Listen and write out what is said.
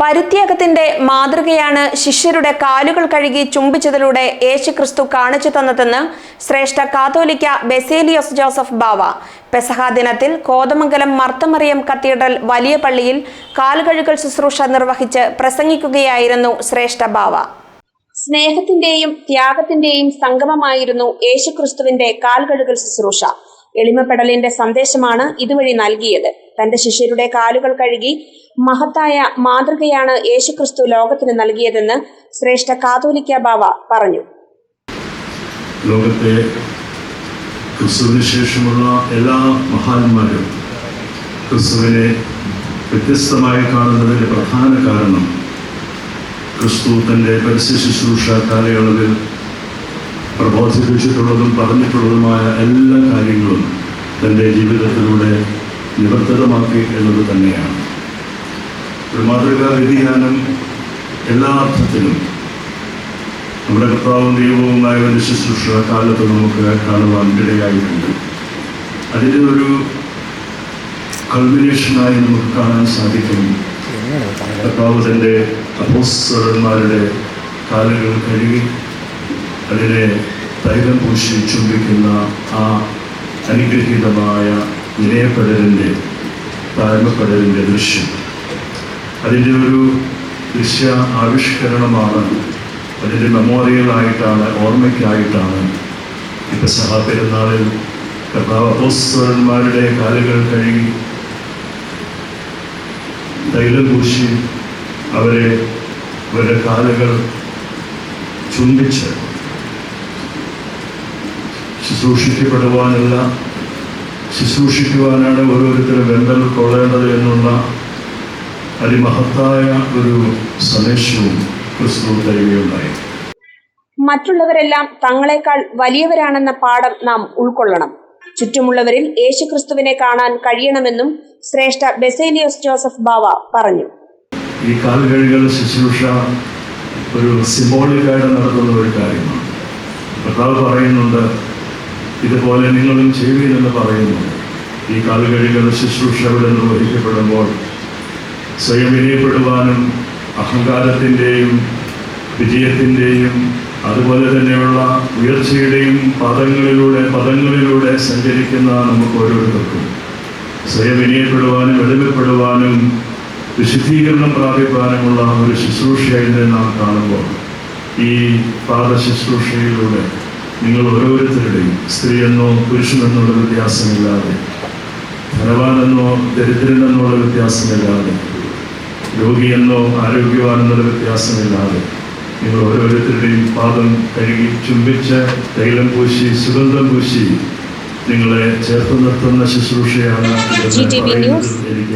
പരിത്യാഗത്തിന്റെ മാതൃകയാണ് ശിഷ്യരുടെ കാലുകൾ കഴുകി ചുംബിച്ചതിലൂടെ യേശുക്രിസ്തു കാണിച്ചു തന്നതെന്ന് ശ്രേഷ്ഠ കാതോലിക്ക ബെസേലിയോസ് ജോസഫ് ബാവ. പെസഹ ദിനത്തിൽ കോതമംഗലം മർത്തമറിയം കത്തീഡ്രൽ വലിയ പള്ളിയിൽ കാലുകഴുകൽ ശുശ്രൂഷ നിർവഹിച്ച് പ്രസംഗിക്കുകയായിരുന്നു ശ്രേഷ്ഠ ബാവ. സ്നേഹത്തിന്റെയും ത്യാഗത്തിന്റെയും സംഗമമായിരുന്നു യേശുക്രിസ്തുവിന്റെ കാൽകഴുകൽ ശുശ്രൂഷ. എളിമപ്പെടലിന്റെ സന്ദേശമാണ് ഇതുവഴി നൽകിയത്. തന്റെ ശിഷ്യരുടെ കാലുകൾ കഴുകി മഹത്തായ മാതൃകയാണ് യേശുക്രിസ്തു ലോകത്തിന് നൽകിയതെന്ന് ശ്രേഷ്ഠ കാതോലിക്ക ബാവ പറഞ്ഞു. ലോകത്തെ ക്രിസ്തുവിന് ശേഷമുള്ള എല്ലാ മഹാന്മാരും ക്രിസ്തുവിനെ വ്യത്യസ്തമായി കാണുന്നതിന്റെ പ്രധാന കാരണം ക്രിസ്തു തന്റെ പരസ്യ ശുശ്രൂഷ കാലയളവിൽ പ്രബോധിപ്പിച്ചിട്ടുള്ളതും പറഞ്ഞിട്ടുള്ളതുമായ എല്ലാ കാര്യങ്ങളും തന്റെ ജീവിതത്തിലൂടെ നിവർത്തിതമാക്കി എന്നത് തന്നെയാണ്. ഒരു മാതൃകാ വ്യതിയാനം എല്ലാ അർത്ഥത്തിലും നമ്മുടെ കർത്താവും ദൈവവുമായ ഒരു ശുശ്രൂഷ കാലത്ത് നമുക്ക് കാണുവാൻ ഇടയായിട്ടുണ്ട്. അതിന്റെ ഒരു കൾമിനേഷനായി നമുക്ക് കാണാൻ സാധിക്കും. കർത്താവ് തന്റെ അപ്പോസ്തലന്മാരുടെ കാലുകൾ കഴുകി അതിനെ തൈലം പൂശി ചുംബിക്കുന്ന ആ അനുഗ്രഹീതമായ വിനയപ്പെടലിന്റെ താഴ്മപ്പെടലിന്റെ ദൃശ്യം. അതിന്റെ ഒരു ദൃശ്യ ആവിഷ്കരണമാണ് അതിന്റെ മെമ്മോറിയലായിട്ടാണ് ഓർമ്മയ്ക്കായിട്ടാണ് ഇപ്പം സഹ പെരുന്നാളിൽ കർത്താവ് അപ്പോസ്തലന്മാരുടെ കാലുകൾ കഴുകി തൈലം കുറിച്ച് അവരെ അവരുടെ കാലുകൾ ചുംബിച്ച് ശുശ്രൂഷിക്കപ്പെടുവാനല്ല ശുശ്രൂഷിക്കുവാനാണ് ഓരോരുത്തരും ബന്ധം കൊള്ളേണ്ടത് എന്നുള്ള അതിമഹത്തായ ഒരു സന്ദേശവും ക്രിസ്തു തരികയുണ്ടായി. മറ്റുള്ളവരെല്ലാം തങ്ങളെക്കാൾ വലിയവരാണെന്ന പാഠം നാം ഉൾക്കൊള്ളണം. ചുറ്റുമുള്ളവരിൽ യേശുക്രിസ്തുവിനെ കാണാൻ കഴിയണമെന്നും ശ്രേഷ്ഠ ബെസേലിയോസ് ജോസഫ് ബാവ പറഞ്ഞു. ഈ കാൽകഴികൾ ശുശ്രൂഷ ഒരു സിംബോളിക്കായിട്ട് നടത്തുന്ന ഒരു കാര്യമാണ്. കർത്താവ് പറയുന്നുണ്ട് ഇതുപോലെ നിങ്ങളും ചെയ്യുവിനെന്ന് പറയുന്നു. ഈ കാലുകഴുകൽ ശുശ്രൂഷ ഇവിടെ നിർവഹിക്കപ്പെടുമ്പോൾ സ്വയം വിനയപ്പെടുവാനും അഹങ്കാരത്തിന്റെയും വിജയത്തിന്റെയും അതുപോലെ തന്നെയുള്ള ഉയർച്ചയുടെയും പദങ്ങളിലൂടെ പദങ്ങളിലൂടെ സഞ്ചരിക്കുന്ന നമുക്ക് ഓരോരുത്തർക്കും സ്വയം വിനയപ്പെടുവാനും എളിമപ്പെടുവാനും വിശുദ്ധീകരണം പ്രാപിക്കാനുമുള്ള ഒരു ശുശ്രൂഷയായിട്ട് നാം കാണുമ്പോൾ ഈ പാദ ശുശ്രൂഷയിലൂടെ നിങ്ങൾ ഓരോരുത്തരുടെയും സ്ത്രീയെന്നോ പുരുഷനെന്നുള്ള വ്യത്യാസമില്ലാതെ ധനവാനെന്നോ ദരിദ്രനെന്നുള്ള വ്യത്യാസമില്ലാതെ രോഗിയെന്നോ ആരോഗ്യവാനെന്നുള്ള വ്യത്യാസമില്ലാതെ നിങ്ങൾ ഓരോരുത്തരുടെയും പാദം കഴുകി ചുംബിച്ച് തൈലം പൂശി സുഗന്ധം പൂശി നിങ്ങളെ ചേർത്ത് നിർത്തുന്ന ശുശ്രൂഷയാണ് എനിക്ക്.